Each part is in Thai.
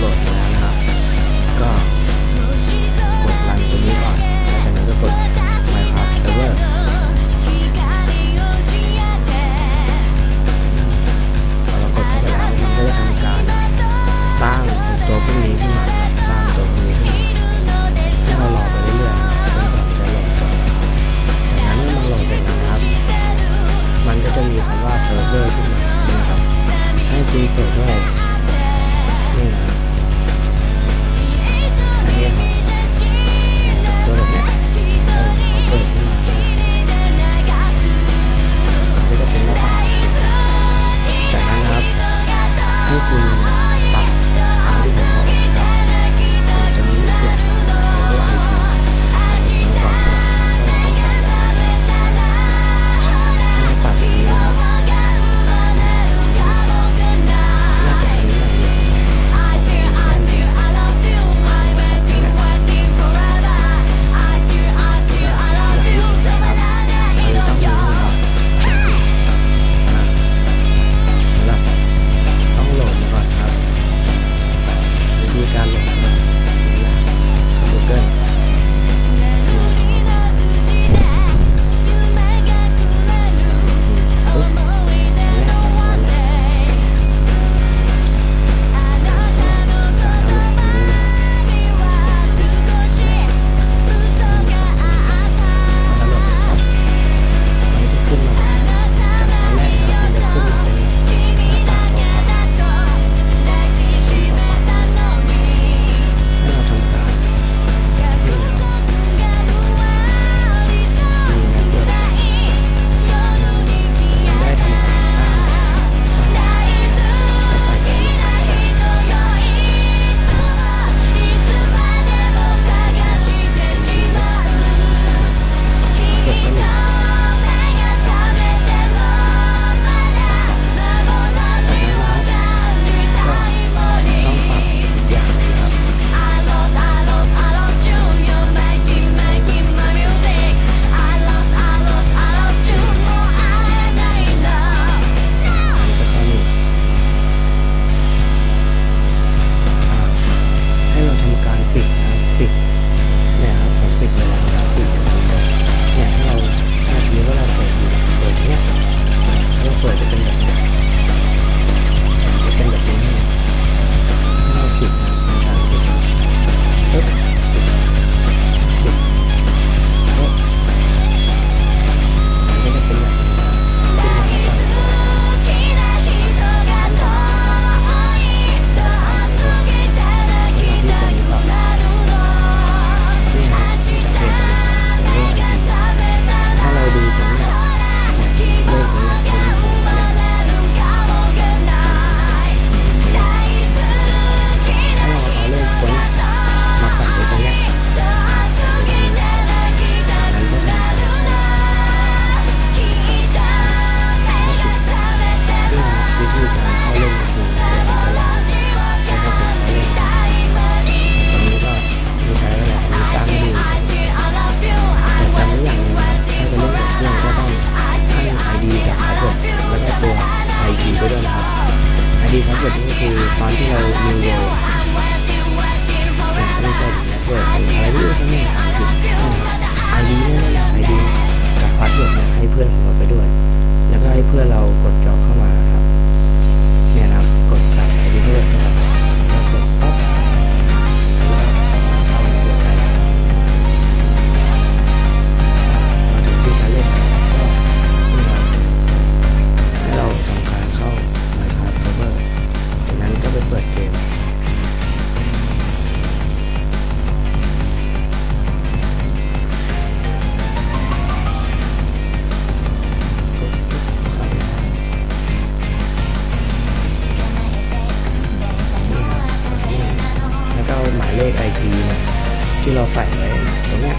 look. สเวิร์ดนี่คือตอนที่เรามีเวลไม่ใช่พาสเวิร์อะไรไม่รู้ทั้งนี้ไอดีนี่ไอดีกับพาสเวิร์ดให้เพื่อนของ เลขไอพีเนี่ยที่เราใส่ไว้ตรงนี้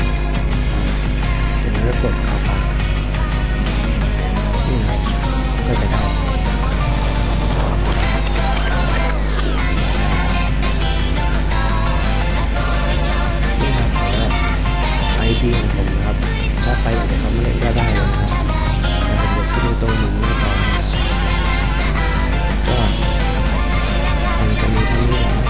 จากนั้นก็กดเข้าไปนี่นะก็จะได้นี่ครับ IP ของผมนะครับ ถ้าไปอยากจะทำอามาเล่นก็ได้เลยนะครับแต่ผมจะขึ้นตรงมุมนี้ก่อนก็มันจะมีทั้งนี้